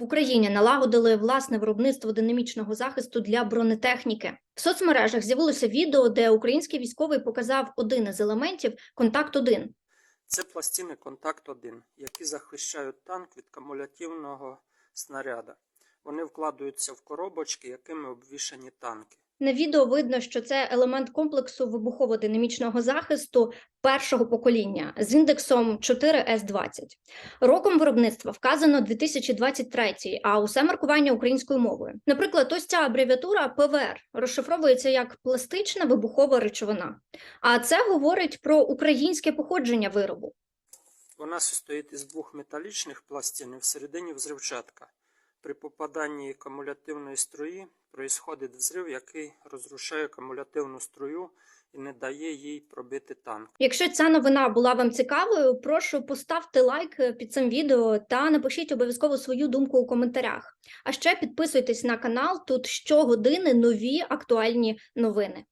В Україні налагодили власне виробництво динамічного захисту для бронетехніки. В соцмережах з'явилося відео, де український військовий показав один із елементів контакт 1 Це пластини контакт 1 які захищають танк від кумулятивного снаряда. Вони вкладаються в коробочки, якими обвішані танки. На відео видно, що це елемент комплексу вибухово-динамічного захисту першого покоління з індексом 4С20. Роком виробництва вказано 2023, а усе маркування українською мовою. Наприклад, ось ця абревіатура ПВР розшифровується як пластична вибухова речовина. А це говорить про українське походження виробу. Вона состоїть із двох металічних пластин всередині взривчатка. При попаданні кумулятивної струї происходить взрив, який розрушає кумулятивну струю і не дає їй пробити танк. Якщо ця новина була вам цікавою, прошу поставте лайк е, під цим відео та напишіть обов'язково свою думку у коментарях. А ще підписуйтесь на канал. Тут щогодини нові актуальні новини.